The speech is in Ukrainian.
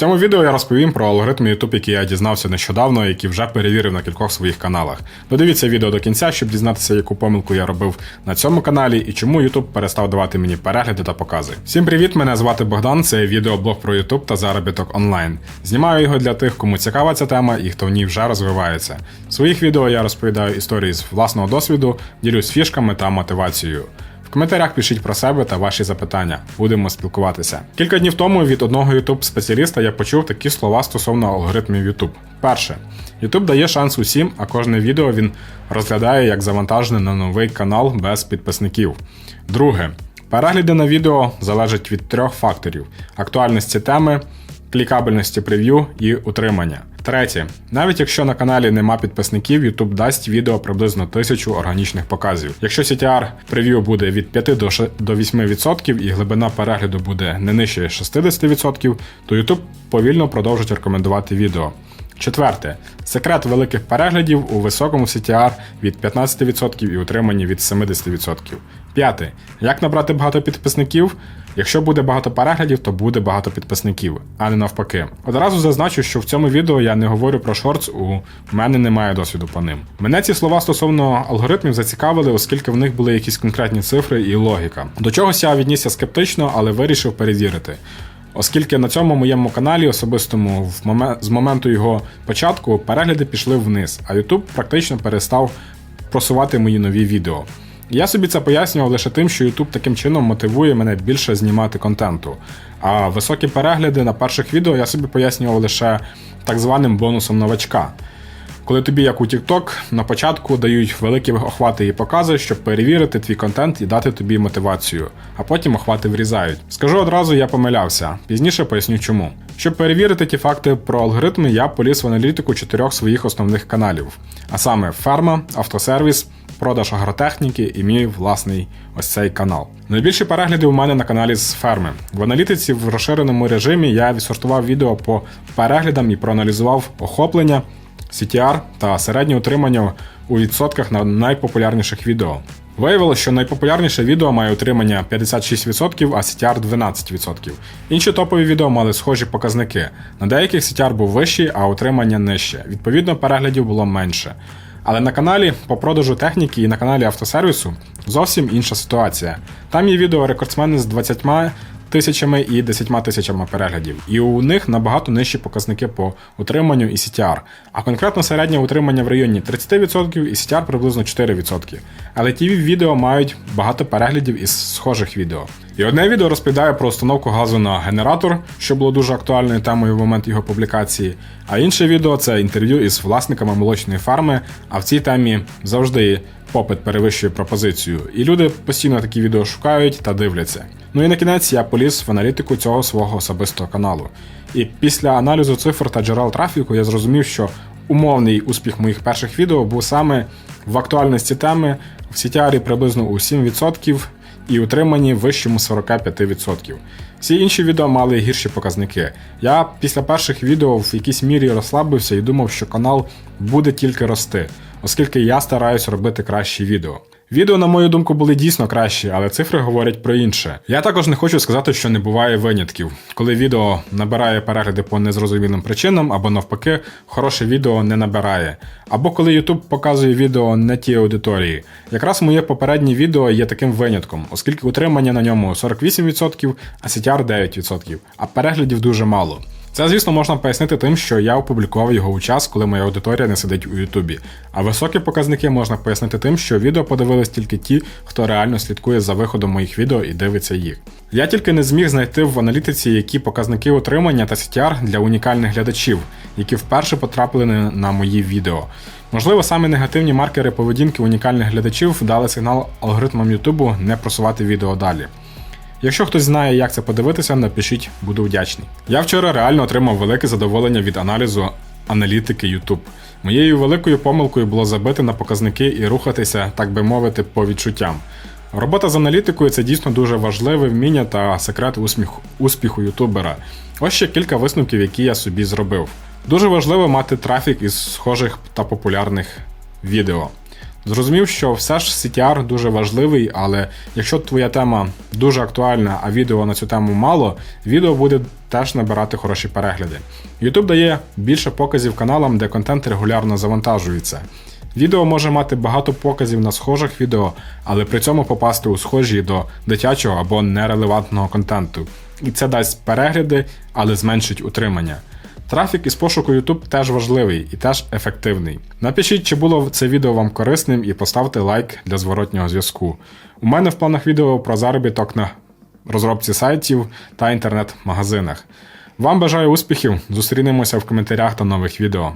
цьому відео я розповім про алгоритм YouTube, який я дізнався нещодавно, який вже перевірив на кількох своїх каналах. Додивіться відео до кінця, щоб дізнатися, яку помилку я робив на цьому каналі і чому YouTube перестав давати мені перегляди та покази. Всім привіт! Мене звати Богдан. Це відеоблог про YouTube та заробіток онлайн. Знімаю його для тих, кому цікава ця тема і хто в ній вже розвивається. В своїх відео я розповідаю історії з власного досвіду, ділюсь фішками та мотивацією. В коментарях пишіть про себе та ваші запитання. Будемо спілкуватися. Кілька днів тому від одного youtube спеціаліста я почув такі слова стосовно алгоритмів YouTube. Перше, YouTube дає шанс усім, а кожне відео він розглядає як завантажене на новий канал без підписників. Друге, перегляди на відео залежать від трьох факторів: актуальності теми, клікабельності прев'ю і утримання. Третє, навіть якщо на каналі нема підписників, YouTube дасть відео приблизно тисячу органічних показів. Якщо CTR прев'ю буде від 5 до ше- до 8% і глибина перегляду буде не нижче 60%, то YouTube повільно продовжить рекомендувати відео. Четверте, секрет великих переглядів у високому CTR від 15% і утриманні від 70%. П'яте. Як набрати багато підписників? Якщо буде багато переглядів, то буде багато підписників, а не навпаки. Одразу зазначу, що в цьому відео я не говорю про шортс, у мене немає досвіду по ним. Мене ці слова стосовно алгоритмів зацікавили, оскільки в них були якісь конкретні цифри і логіка. До чогось я віднісся скептично, але вирішив перевірити. Оскільки на цьому моєму каналі, особистому в момен... з моменту його початку, перегляди пішли вниз, а YouTube практично перестав просувати мої нові відео. Я собі це пояснював лише тим, що YouTube таким чином мотивує мене більше знімати контенту. А високі перегляди на перших відео я собі пояснював лише так званим бонусом новачка. Коли тобі, як у TikTok, на початку дають великі охвати і покази, щоб перевірити твій контент і дати тобі мотивацію, а потім охвати врізають. Скажу одразу, я помилявся. Пізніше поясню чому. Щоб перевірити ті факти про алгоритми, я поліз в аналітику чотирьох своїх основних каналів: а саме ферма, автосервіс, продаж агротехніки і мій власний ось цей канал. Найбільші перегляди у мене на каналі з ферми. В аналітиці в розширеному режимі я відсортував відео по переглядам і проаналізував охоплення. CTR та середнє утримання у відсотках на найпопулярніших відео. Виявилося, що найпопулярніше відео має утримання 56%, а CTR 12%. Інші топові відео мали схожі показники. На деяких CTR був вищий, а утримання нижче. Відповідно, переглядів було менше. Але на каналі по продажу техніки і на каналі автосервісу зовсім інша ситуація. Там є відео рекордсмени з 20 тисячами і 10 тисячами переглядів, і у них набагато нижчі показники по утриманню і CTR, а конкретно середнє утримання в районі 30% і CTR приблизно 4%. Але ті відео мають багато переглядів із схожих відео. І одне відео розповідає про установку газу на генератор, що було дуже актуальною темою в момент його публікації. А інше відео це інтерв'ю із власниками молочної фарми. А в цій темі завжди попит перевищує пропозицію, і люди постійно такі відео шукають та дивляться. Ну і на кінець я поліз в аналітику цього свого особистого каналу. І після аналізу цифр та джерел трафіку я зрозумів, що умовний успіх моїх перших відео був саме в актуальності теми в CTR приблизно у 7% і утриманні вищому 45%. Всі інші відео мали гірші показники. Я після перших відео в якійсь мірі розслабився і думав, що канал буде тільки рости, оскільки я стараюсь робити кращі відео. Відео, на мою думку, були дійсно кращі, але цифри говорять про інше. Я також не хочу сказати, що не буває винятків, коли відео набирає перегляди по незрозумілим причинам, або навпаки, хороше відео не набирає. Або коли YouTube показує відео не тій аудиторії. Якраз моє попереднє відео є таким винятком, оскільки утримання на ньому 48%, а CTR 9%, а переглядів дуже мало. Це, звісно, можна пояснити тим, що я опублікував його у час, коли моя аудиторія не сидить у Ютубі. А високі показники можна пояснити тим, що відео подивились тільки ті, хто реально слідкує за виходом моїх відео і дивиться їх. Я тільки не зміг знайти в аналітиці, які показники утримання та CTR для унікальних глядачів, які вперше потрапили на мої відео. Можливо, саме негативні маркери поведінки унікальних глядачів дали сигнал алгоритмам Ютубу не просувати відео далі. Якщо хтось знає, як це подивитися, напишіть, буду вдячний. Я вчора реально отримав велике задоволення від аналізу аналітики YouTube. Моєю великою помилкою було забити на показники і рухатися, так би мовити, по відчуттям. Робота з аналітикою це дійсно дуже важливе вміння та секрет успіху, успіху ютубера. Ось ще кілька висновків, які я собі зробив. Дуже важливо мати трафік із схожих та популярних відео. Зрозумів, що все ж CTR дуже важливий, але якщо твоя тема дуже актуальна, а відео на цю тему мало, відео буде теж набирати хороші перегляди. YouTube дає більше показів каналам, де контент регулярно завантажується. Відео може мати багато показів на схожих відео, але при цьому попасти у схожі до дитячого або нерелевантного контенту. І це дасть перегляди, але зменшить утримання. Трафік із пошуку YouTube теж важливий і теж ефективний. Напишіть, чи було це відео вам корисним, і поставте лайк для зворотнього зв'язку. У мене в планах відео про заробіток на розробці сайтів та інтернет-магазинах. Вам бажаю успіхів! Зустрінемося в коментарях та нових відео.